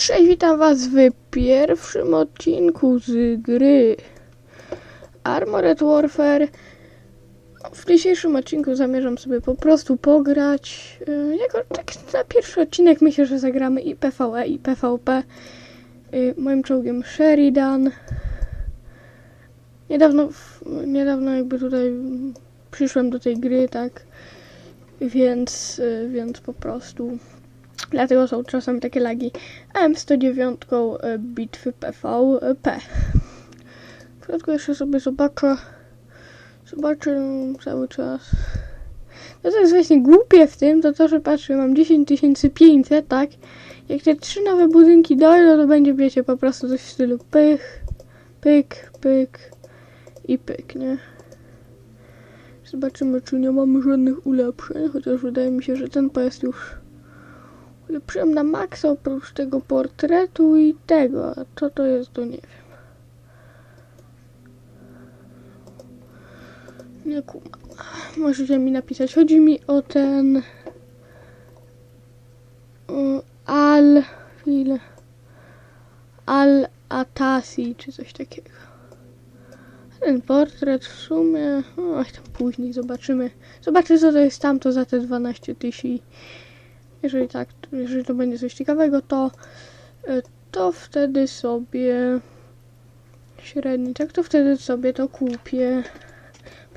Cześć, witam was w pierwszym odcinku z gry Armored Warfare. W dzisiejszym odcinku zamierzam sobie po prostu pograć. Yy, Jako tak na pierwszy odcinek myślę, że zagramy i PvE i PvP. Yy, Moim czołgiem Sheridan. Niedawno, niedawno jakby tutaj przyszłem do tej gry, tak. Więc, yy, więc po prostu Dlatego są czasami takie lagi. M109 e, bitwy PvP. W środku jeszcze sobie zobaczę. Zobaczę cały czas. No to jest właśnie głupie w tym, to to, że patrzę, mam 10500, tak? Jak te trzy nowe budynki dojdą, to będzie, wiecie, po prostu coś w stylu pych, pyk, pyk i pyk, nie? Zobaczymy, czy nie mamy żadnych ulepszeń, chociaż wydaje mi się, że ten pojazd już Ulepszyłem na maksa oprócz tego portretu i tego. A co to jest, to nie wiem. Nie kumam. Możecie mi napisać. Chodzi mi o ten... Al... Ile? Al Atasi, czy coś takiego. Ten portret w sumie... Ach, tam później zobaczymy. Zobaczę, co to jest tamto za te 12 tysięcy. Jeżeli tak, jeżeli to będzie coś ciekawego, to, e, to wtedy sobie średni, tak, to wtedy sobie to kupię.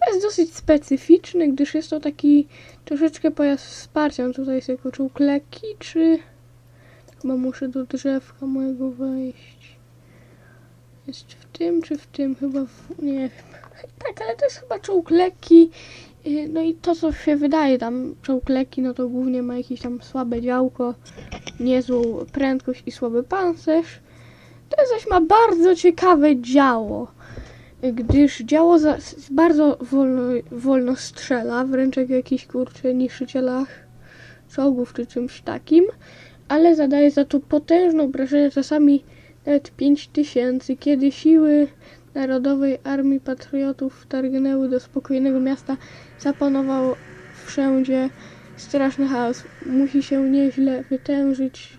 Jest dosyć specyficzny, gdyż jest to taki troszeczkę pojazd wsparcia. On tutaj jest jako czołg lekki, czy chyba muszę do drzewka mojego wejść. Jest w tym, czy w tym? Chyba w, nie wiem. Tak, ale to jest chyba czołg lekki No i to, co się wydaje tam, czołg lekki, no to głównie ma jakieś tam słabe działko, niezłą prędkość i słaby pancerz. To zaś ma bardzo ciekawe działo, y, gdyż działo za, bardzo wolno, wolno strzela, wręcz jak w jakichś kurczę niszczycielach czołgów czy czymś takim, ale zadaje za to potężne obrażenia, czasami nawet 5000, kiedy siły Narodowej Armii Patriotów targnęły do spokojnego miasta, zapanował wszędzie straszny chaos. Musi się nieźle wytężyć,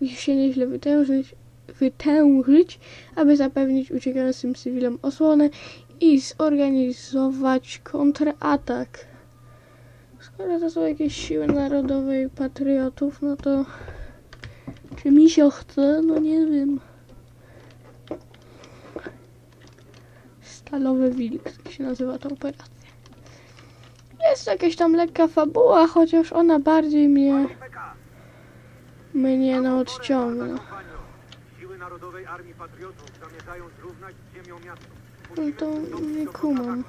musi się nieźle wytężyć, wytężyć, aby zapewnić uciekającym cywilom osłonę i zorganizować kontratak. Skoro to są jakieś siły narodowej patriotów, no to czy mi się chce? No nie wiem. Stalowy wilk, tak się nazywa ta operacja. Jest jakaś tam lekka fabuła, chociaż ona bardziej mnie, mnie no odciąga. Siły Narodowej Armii Patriotów zamierzają zrównać z ziemią miasto. No to nie kumam.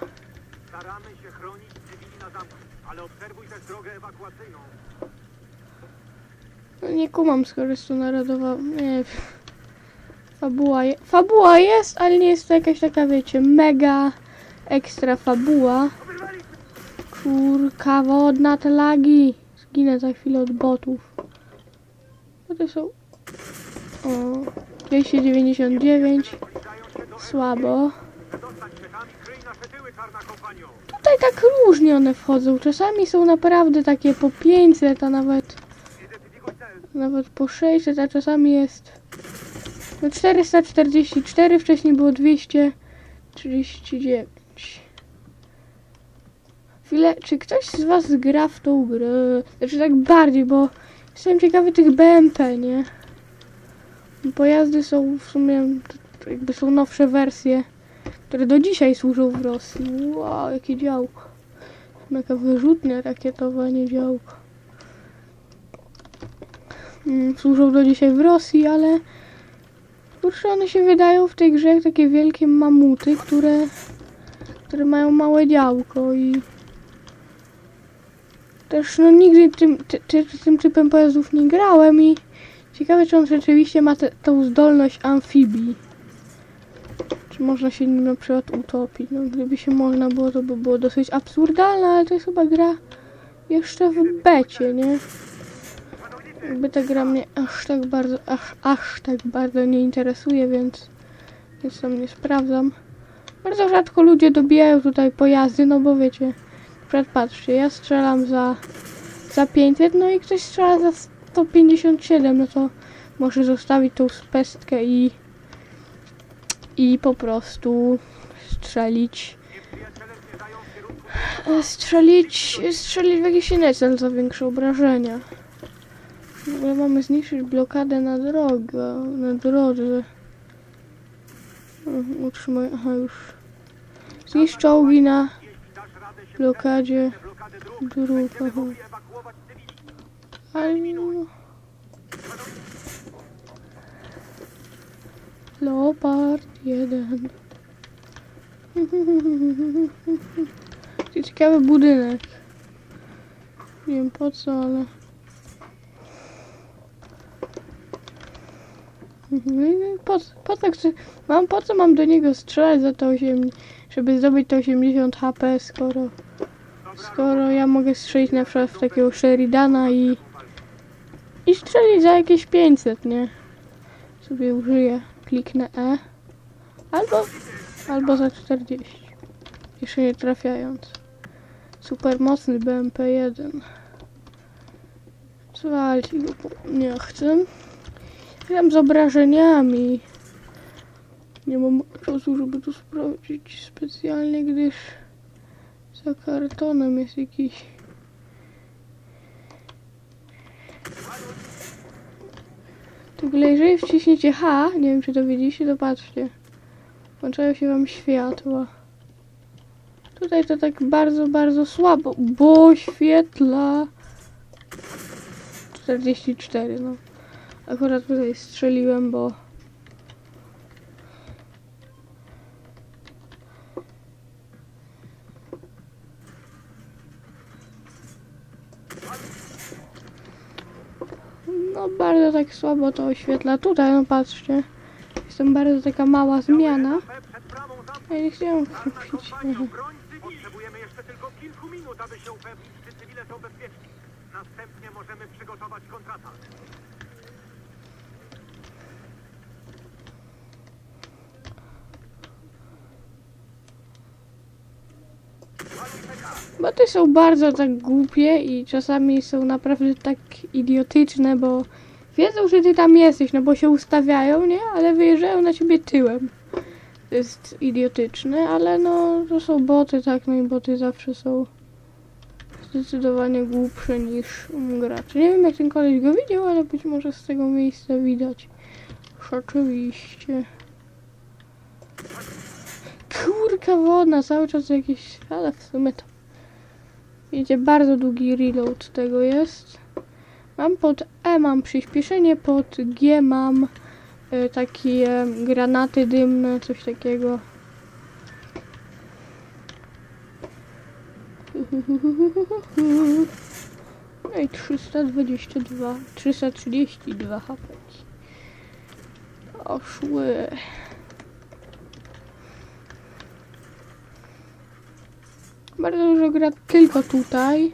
Staramy się chronić cywili na zamku, ale obserwuj też drogę ewakuacyjną. No nie kumam, skoro jest to narodowa, nie. Fabuła, je, fabuła jest, ale nie jest to jakaś taka, wiecie, mega ekstra fabuła. Kurka wodna, te lagi. Zginę za chwilę od botów. No to są... O, 299. Słabo. Tutaj tak różnie one wchodzą. Czasami są naprawdę takie po 500, a nawet, nawet po 600, a czasami jest no 444, wcześniej było 239. Chwilę, czy ktoś z was gra w tą grę? Znaczy tak bardziej, bo jestem ciekawy tych BMP, nie? Pojazdy są w sumie, jakby są nowsze wersje, które do dzisiaj służą w Rosji. Wow, jakie działko. Jaka wyrzutnia rakietowa, nie działko. Mm, służą do dzisiaj w Rosji, ale kurczę, one się wydają w tej grze jak takie wielkie mamuty, które, które mają małe działko i też no nigdy tym, ty, ty, tym typem pojazdów nie grałem i ciekawe czy on rzeczywiście ma te, tą zdolność amfibii. Czy można się nim na przykład utopić? No gdyby się można było, to by było dosyć absurdalne, ale to jest chyba gra jeszcze w becie, nie? Jakby ta gra mnie aż tak bardzo, aż, aż tak bardzo nie interesuje, więc nic tam nie sprawdzam. Bardzo rzadko ludzie dobijają tutaj pojazdy, no bo wiecie, przykład patrzcie, ja strzelam za, za 500, no i ktoś strzela za 157, no to może zostawić tą pestkę i i po prostu strzelić strzelić strzelić w jakiś inny cel za większe obrażenia. W ogóle mamy zniszczyć blokadę na drogę, na drodze. Utrzymaj, aha już. Zniszcz czołgi na blokadzie te dróg. Ale no. Leopard jeden. Ciekawy budynek. Nie wiem po co, ale... No Po, po co. Mam, po co mam do niego strzelać za to 8... Żeby zdobyć to 80 HP, skoro... Skoro ja mogę strzelić na przykład w takiego Sheridana i... I strzelić za jakieś 500, nie? Sobie użyję. Kliknę E. Albo... Albo za 40. Jeszcze nie trafiając. Super mocny BMP-1. Zwalcie go, nie chcę. Gram z obrażeniami. Nie mam czasu, żeby to sprawdzić specjalnie, gdyż za kartonem jest jakiś... Ogóle jeżeli wciśniecie H, nie wiem czy to widzicie, to patrzcie. Włączają się wam światła. Tutaj to tak bardzo, bardzo słabo, bo świetla. 44, no. Akurat tutaj strzeliłem, bo... No bardzo tak słabo to oświetla. Tutaj, no patrzcie. Jest tam bardzo taka mała zmiana. Ja nie chciałam Czarna kupić. Potrzebujemy jeszcze tylko kilku minut, aby się upewnić, czy cywile są bezpieczni. Następnie możemy przygotować kontratak. Boty są bardzo tak głupie i czasami są naprawdę tak idiotyczne, bo wiedzą, że ty tam jesteś, no bo się ustawiają, nie? Ale wyjeżdżają na ciebie tyłem. To jest idiotyczne, ale no to są boty, tak, no i boty zawsze są zdecydowanie głupsze niż gracze. Nie wiem jak ten koleś go widział, ale być może z tego miejsca widać. Rzeczywiście. Kurka wodna, cały czas jakieś, ale w sumie to Wiecie, bardzo długi reload tego jest. Mam pod E mam przyspieszenie, pod G mam y, takie granaty dymne, coś takiego. No i 322, 332 HP. Oszły. Bardzo dużo gra tylko tutaj.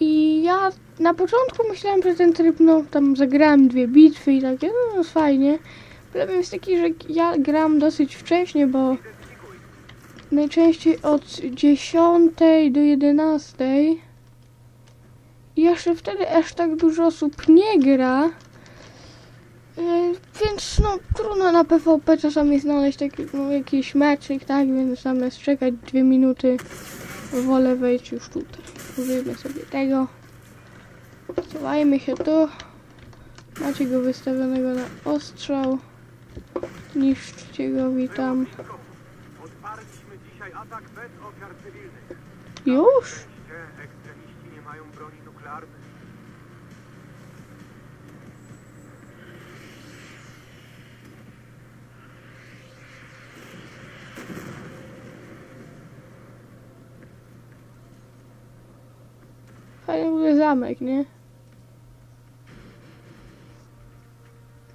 I ja na początku myślałem, że ten tryb, no tam zagrałem dwie bitwy i takie, no, no fajnie. Problem jest taki, że ja gram dosyć wcześnie, bo najczęściej od 10 do 11. I jeszcze wtedy aż tak dużo osób nie gra. E, Więc no trudno na PvP czasami znaleźć taki, no, jakiś meczyk, tak? Więc zamiast czekać dwie minuty, wolę wejść już tutaj. Użyjmy sobie tego. Schowajmy się tu. Macie go wystawionego na ostrzał. Niszczcie go, witam. Już? Ekstremiści nie mają broni nuklearnej. Fajny w zamek, nie?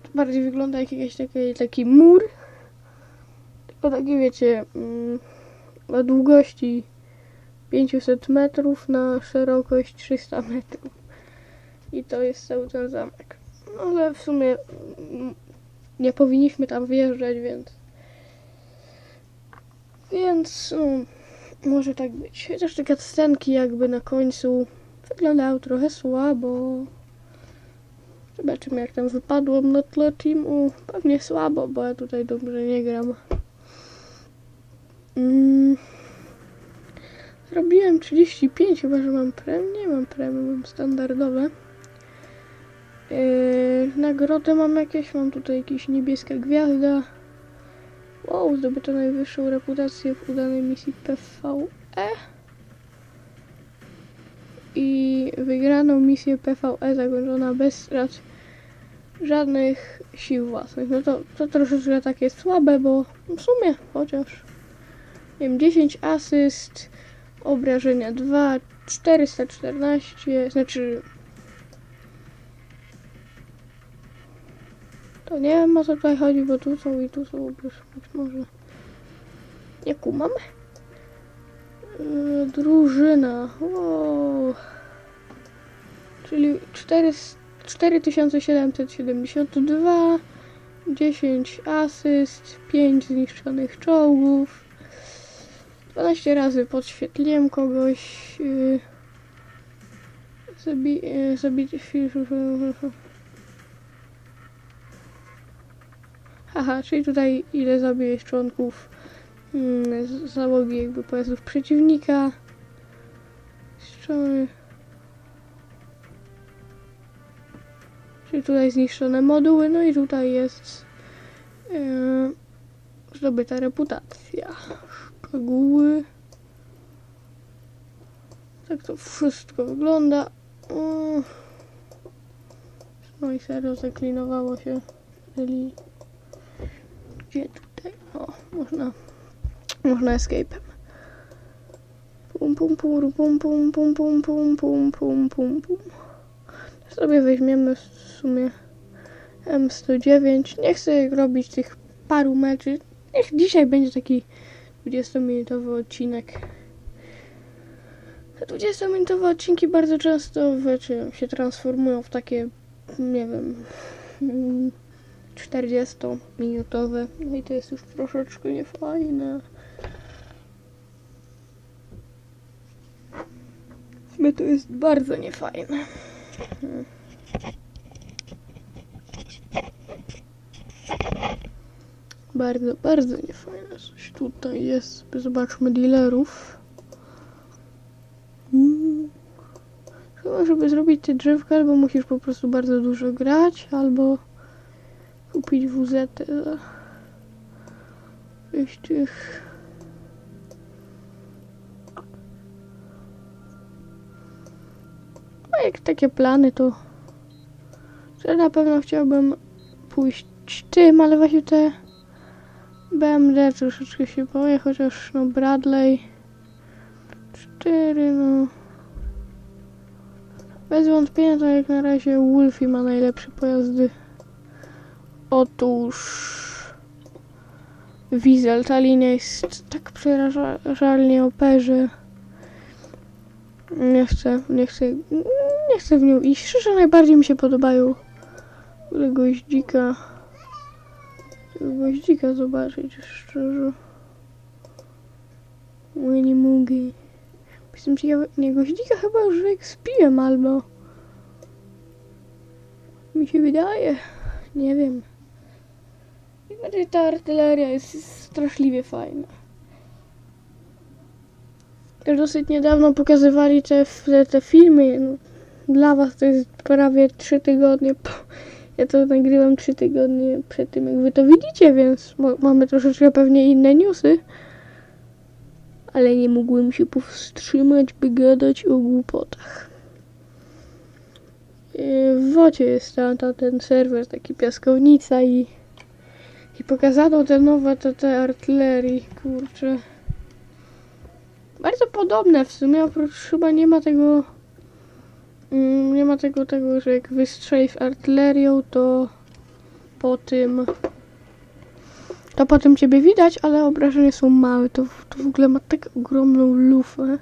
To bardziej wygląda jak jakiś taki, taki mur. Tylko taki, wiecie, mm, o długości 500 metrów na szerokość 300 metrów. I to jest cały ten zamek. No ale w sumie mm, nie powinniśmy tam wjeżdżać, więc... Więc, no, może tak być. Chociaż te cutscenki jakby na końcu wyglądają trochę słabo. Zobaczymy jak tam wypadłem na tle teamu. Pewnie słabo, bo ja tutaj dobrze nie gram. Mm. Zrobiłem 35, chyba że mam premium. Nie mam premium, mam standardowe. Yy, nagrody mam jakieś, mam tutaj jakieś niebieska gwiazda. Wow, zdobyto najwyższą reputację w udanej misji PvE. I wygraną misję PvE zakończona bez strat żadnych sił własnych. No to, to troszeczkę takie słabe, bo w sumie chociaż nie wiem, 10 asyst, obrażenia 2, 414, znaczy to nie o co tutaj chodzi, bo tu są i tu są być może nie kumam. Yy, drużyna, wow. czyli 400 4772, 10 asyst, 5 zniszczonych czołgów, 12 razy podświetliłem kogoś, yy, zabi, yy, zabicie Haha, czyli tutaj ile zabiłeś członków z- załogi jakby pojazdów przeciwnika. Strzały. Czyli tutaj zniszczone moduły, no i tutaj jest yy, zdobyta reputacja. Szczegóły. Tak to wszystko wygląda. Mm. No i serio zaklinowało się. Czyli gdzie tutaj? O, można. Można escape'em. Pum pum pum pum pum pum pum pum pum pum pum pum. Sobie weźmiemy w sumie M109. Nie chcę robić tych paru meczy. Niech dzisiaj będzie taki 20-minutowy odcinek. Te 20-minutowe odcinki bardzo często wiecie, się transformują w takie, nie wiem, mm, 40-minutowe. No i to jest już troszeczkę niefajne. To jest bardzo niefajne. Hmm. Bardzo, bardzo niefajne. Coś tutaj jest. Zobaczmy dealerów. Mm. Chyba, żeby zrobić te drzewka, albo musisz po prostu bardzo dużo grać, albo kupić WZ za tych jak takie plany to że na pewno chciałbym pójść tym, ale właśnie te BMD troszeczkę się boję, chociaż no Bradley 4 no bez wątpienia to jak na razie Wolfie ma najlepsze pojazdy Otóż Wiesel, ta linia jest tak przerażalnie operze. Nie chcę, nie chcę, nie chcę w nią iść. Szczerze najbardziej mi się podobają te goździka. Goździka zobaczyć, szczerze. Mówię, nie mogę. Jestem ciekawy, nie goździka chyba już ekspiłem albo... Mi się wydaje. Nie wiem. Znaczy ta artyleria jest straszliwie fajna. Też dosyć niedawno pokazywali te, te, te filmy. No, dla was to jest prawie 3 tygodnie. Po, ja to nagrywam 3 tygodnie przed tym, jak wy to widzicie, więc mamy troszeczkę pewnie inne newsy. Ale nie mogłem się powstrzymać, by gadać o głupotach. Yy, W wocie jest ta, ta, ten serwer, taki piaskownica i i pokazano te nowe te, te artylerii, kurczę. Bardzo podobne w sumie, oprócz chyba nie ma tego... Mm, nie ma tego, tego, że jak wystrzelisz artylerią, to po tym... To potem ciebie widać, ale obrażenia są małe. To, to w ogóle ma tak ogromną lufę.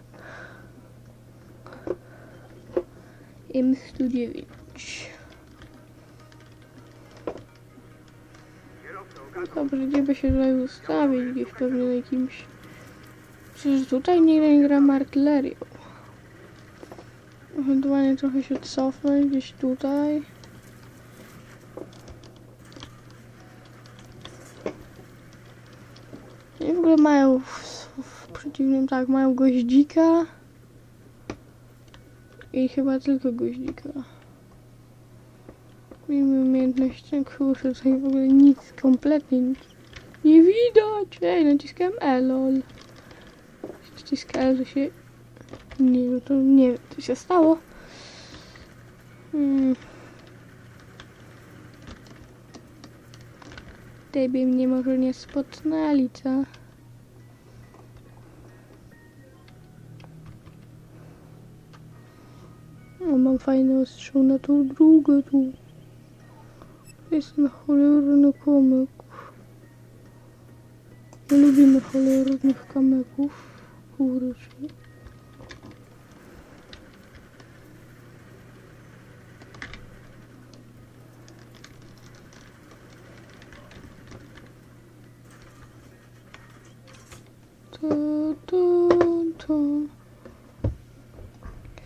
M109. Kierowco, ogarnął. Dobrze, gdzie by się tutaj ustawić? Gdzieś pewnie na jakimś... Przecież tutaj nigdy nie gram artylerią. Ewentualnie trochę się cofnę gdzieś tutaj. I w ogóle mają w, w przeciwnym, tak, mają goździka. I chyba tylko goździka. Miejmy umiejętność, kurczę, tutaj w ogóle nic, kompletnie nic. Nie widać! Ej, naciskałem E, lol. Naciskałem, że się nie, no to nie wiem, co się stało. Hmm. Tej mnie może nie spotnęli, co? O, mam fajny ostrzał na tą drugą tu. Jest na cholerny komek. My lubimy cholernych kameków. Kurczę. Tu, tu, tu.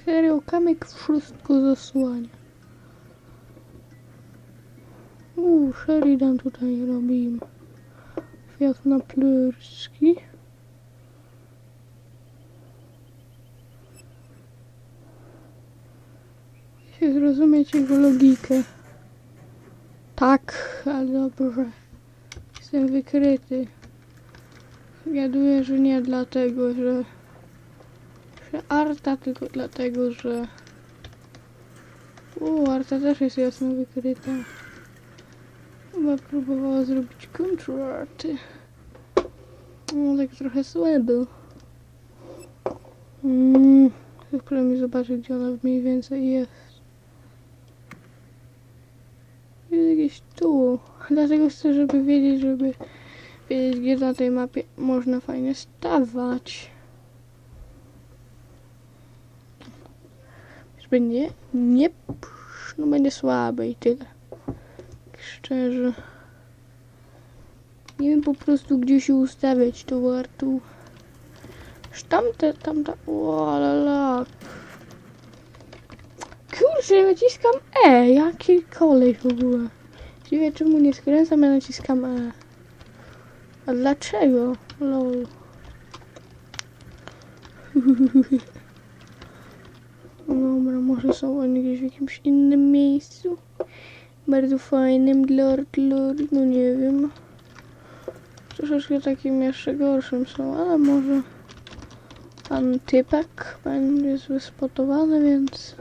Serio, kamyk wszystko zasłania. Uuu, Sheridan tutaj robimy. Kwiat na plurski. Musicie zrozumieć jego logikę. Tak, ale dobrze. Jestem wykryty. Wiaduję, że nie dlatego, że... że Arta, tylko dlatego, że... U, Arta też jest jasno wykryta. Chyba próbowała zrobić kontrarty. No, tak trochę słabo. Mm, tylko mi zobaczyć, gdzie ona mniej więcej jest. Jest gdzieś tu. Dlatego chcę, żeby wiedzieć, żeby wiedzieć, gdzie na tej mapie można fajnie stawać. Już będzie nie, no będzie słabe i tyle. Tak szczerze. Nie wiem po prostu gdzie się ustawiać to warto. Tamte, tamta, o la la. Kurczę, naciskam E, jaki kolej w ogóle. Dziwię czemu nie skręcam, ja naciskam E. A dlaczego? Lol. Dobra, może są oni gdzieś w jakimś innym miejscu. Bardzo fajnym dla artylerii, no nie wiem. Troszeczkę takim jeszcze gorszym są, ale może pan typek będzie wyspotowany, więc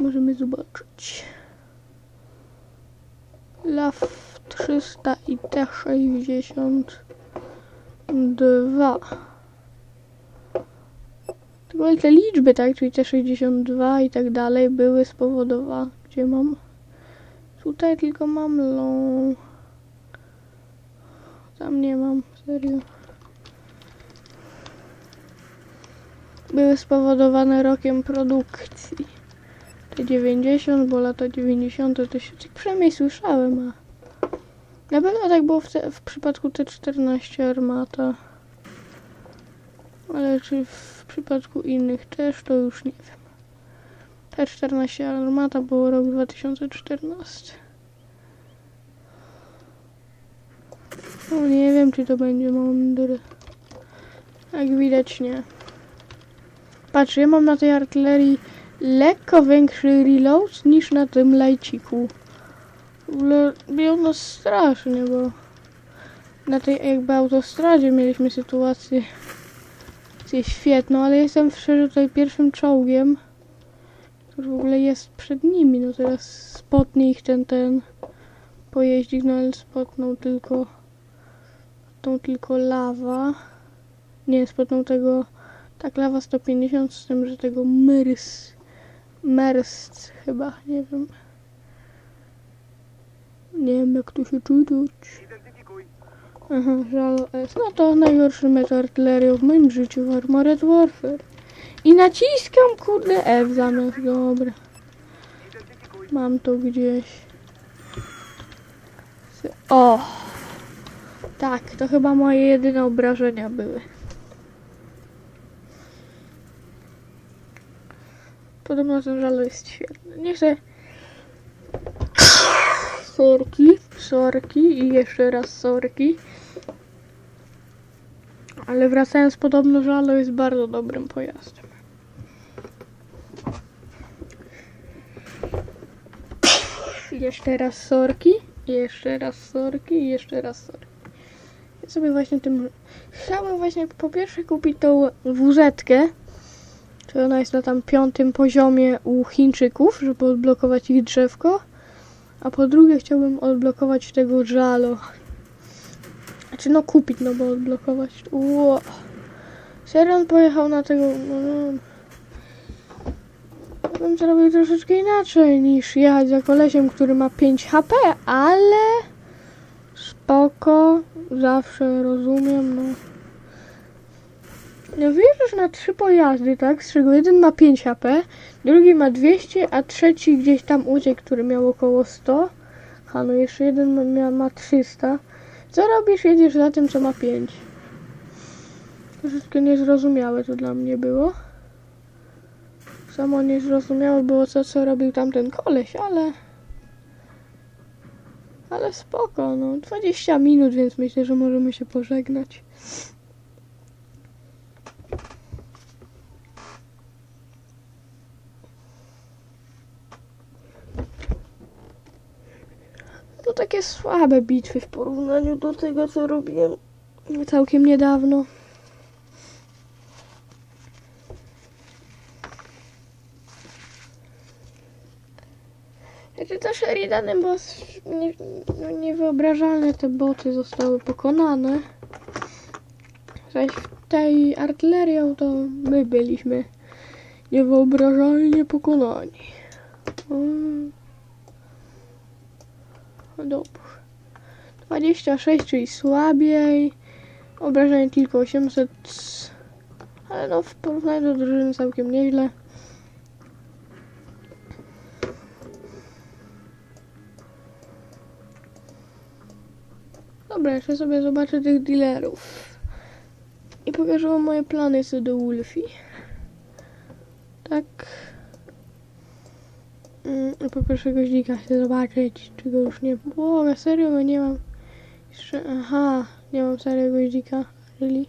możemy zobaczyć. LAW 300 i T62. Tylko te liczby, tak, czyli T62 i tak dalej były spowodowane. Gdzie mam? Tutaj tylko mam long. Tam nie mam, serio. Były spowodowane rokiem produkcji. Te 90, bo lata 90 to się tak przynajmniej słyszałem, a na pewno tak było w, te, w przypadku T14 Armata. Ale czy w przypadku innych też, to już nie wiem. T14 Armata było rok 2014. No nie wiem, czy to będzie mądre. Jak widać, nie. Patrz, ja mam na tej artylerii lekko większy reload niż na tym lajciku. W ogóle biją nas strasznie, bo na tej jakby autostradzie mieliśmy sytuację, sytuację świetną, ale jestem szczerze tutaj pierwszym czołgiem, który w ogóle jest przed nimi. No teraz spotnie ich ten, ten pojeździk, no ale spotnął tylko tą tylko lawa. Nie, spotnął tego tak lawa 150 z tym, że tego mers merst chyba, nie wiem. Nie wiem jak to się. Identyfikuj. Aha, żal S. No to najgorszy mecz artylerią w moim życiu w Armored Warfare. I naciskam kurde F zamiast, dobra. Mam to gdzieś. O! Tak, to chyba moje jedyne obrażenia były. Podobno ten żal jest świetny. Nie chcę... Sorki, sorki i jeszcze raz sorki. Ale wracając, podobno Żalo jest bardzo dobrym pojazdem. Jeszcze raz sorki, jeszcze raz sorki jeszcze raz sorki. Ja sobie właśnie tym... Chciałbym właśnie po pierwsze kupić tą wuzetkę, czy ona jest na tam piątym poziomie u Chińczyków, żeby odblokować ich drzewko. A po drugie chciałbym odblokować tego żalo. Znaczy no kupić, no bo odblokować. Ło. Serion pojechał na tego. No, no. Ja bym zrobił troszeczkę inaczej niż jechać za kolesiem, który ma 5 HP, ale spoko, zawsze rozumiem, no. No wjeżdżasz na trzy pojazdy, tak? Z czego jeden ma 5 HP, drugi ma 200, a trzeci gdzieś tam uciekł, który miał około 100. A no jeszcze jeden ma, ma 300. Co robisz? Jedziesz za tym, co ma 5. Troszeczkę niezrozumiałe to dla mnie było. Samo niezrozumiałe było to, co robił tamten koleś, ale... Ale spoko, no. 20 minut, więc myślę, że możemy się pożegnać. To takie słabe bitwy w porównaniu do tego, co robiłem całkiem niedawno. Znaczy to Sheridanem, bo nie, no niewyobrażalne te boty zostały pokonane. Zaś w tej artylerią to my byliśmy niewyobrażalnie pokonani. Mm. No Dobrze. 26, czyli słabiej. Obrażenie tylko 800. Ale no w porównaniu do drużyny całkiem nieźle. Dobra, jeszcze sobie zobaczę tych dealerów. I pokażę wam moje plany co do Wolfie. Tak. Mm, i poproszę goździka chcę zobaczyć, czy go już nie było. Na serio go nie mam. Jeszcze, aha, nie mam starego goździka. Really?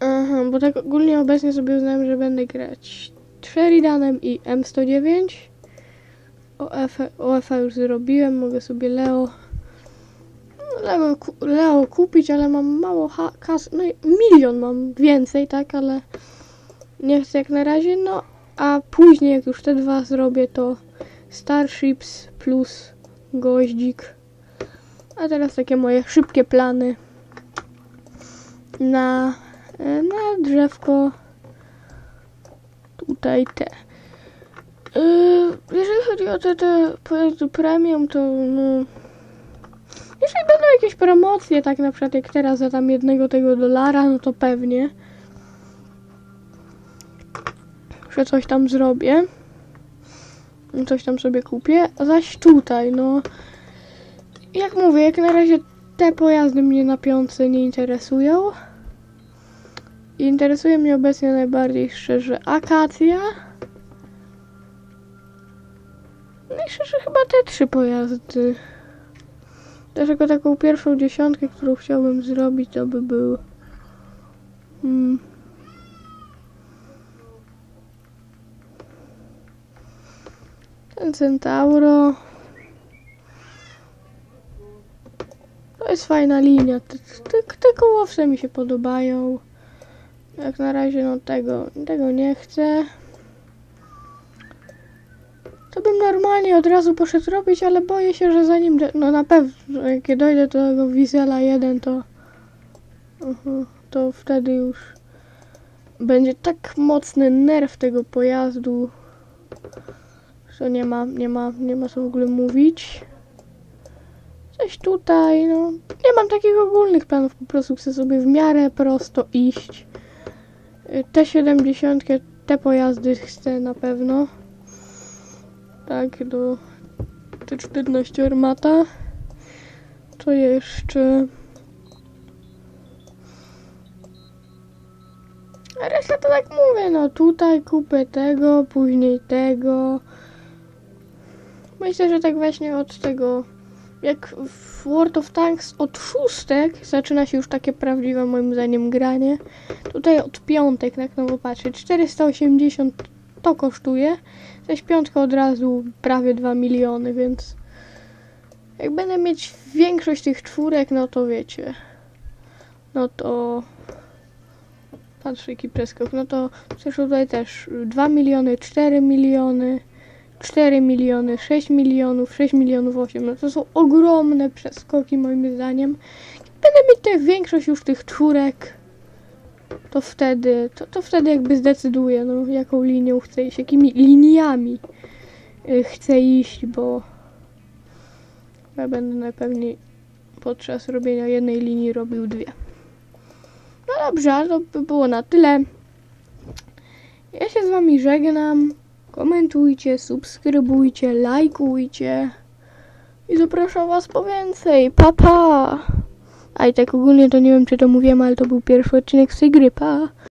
Aha, bo tak ogólnie obecnie sobie uznałem, że będę grać Sheridanem i M109. OF, OF już zrobiłem, mogę sobie Leo Leo, Leo kupić, ale mam mało ha- kas, no milion mam więcej, tak, ale nie chcę jak na razie, no a później jak już te dwa zrobię, to Starships plus goździk. A teraz takie moje szybkie plany na, e, na drzewko. Tutaj te. Yy, jeżeli chodzi o te, te pojazdy premium, to no, jeżeli będą jakieś promocje, tak na przykład jak teraz za tam jednego tego dolara, no to pewnie. Że coś tam zrobię. Coś tam sobie kupię. A zaś tutaj, no. Jak mówię, jak na razie te pojazdy mnie na piątce nie interesują. Interesuje mnie obecnie najbardziej szczerze akacja. No i szczerze chyba te trzy pojazdy. Jako taką pierwszą dziesiątkę, którą chciałbym zrobić, to by był. Hmm. Centauro. To jest fajna linia. Te, te, te kołowce mi się podobają. Jak na razie no tego, tego nie chcę. To bym normalnie od razu poszedł robić, ale boję się, że zanim, no na pewno, jak ja dojdę do tego Wizela 1, to Mhm, to wtedy już będzie tak mocny nerw tego pojazdu, że nie ma, nie ma, nie ma co w ogóle mówić. Coś tutaj, no, nie mam takich ogólnych planów, po prostu chcę sobie w miarę prosto iść. Te 70, te pojazdy chcę na pewno. Tak, do T14 armata. To jeszcze. A reszta to tak mówię, no tutaj kupię tego, później tego. Myślę, że tak właśnie od tego jak w World of Tanks od szóstek zaczyna się już takie prawdziwe moim zdaniem granie. Tutaj od piątek, tak no bo patrzę, 480 to kosztuje, zaś piątka od razu prawie 2 miliony, więc jak będę mieć większość tych czwórek, no to wiecie, no to patrzę jaki preskok, no to przecież tutaj też 2 miliony, 4 miliony, 4 miliony, 6 milionów, 6 milionów 8. No to są ogromne przeskoki moim zdaniem. Będę mieć tę większość już tych czwórek, to wtedy, to, to wtedy jakby zdecyduję, no jaką linią chcę iść, jakimi liniami y, chcę iść, bo ja będę najpewniej podczas robienia jednej linii robił dwie. No dobrze, to by było na tyle. Ja się z wami żegnam. Komentujcie, subskrybujcie, lajkujcie. I zapraszam was po więcej. Pa, pa! A i tak ogólnie to nie wiem, czy to mówiłem, ale to był pierwszy odcinek z tej gry. Pa!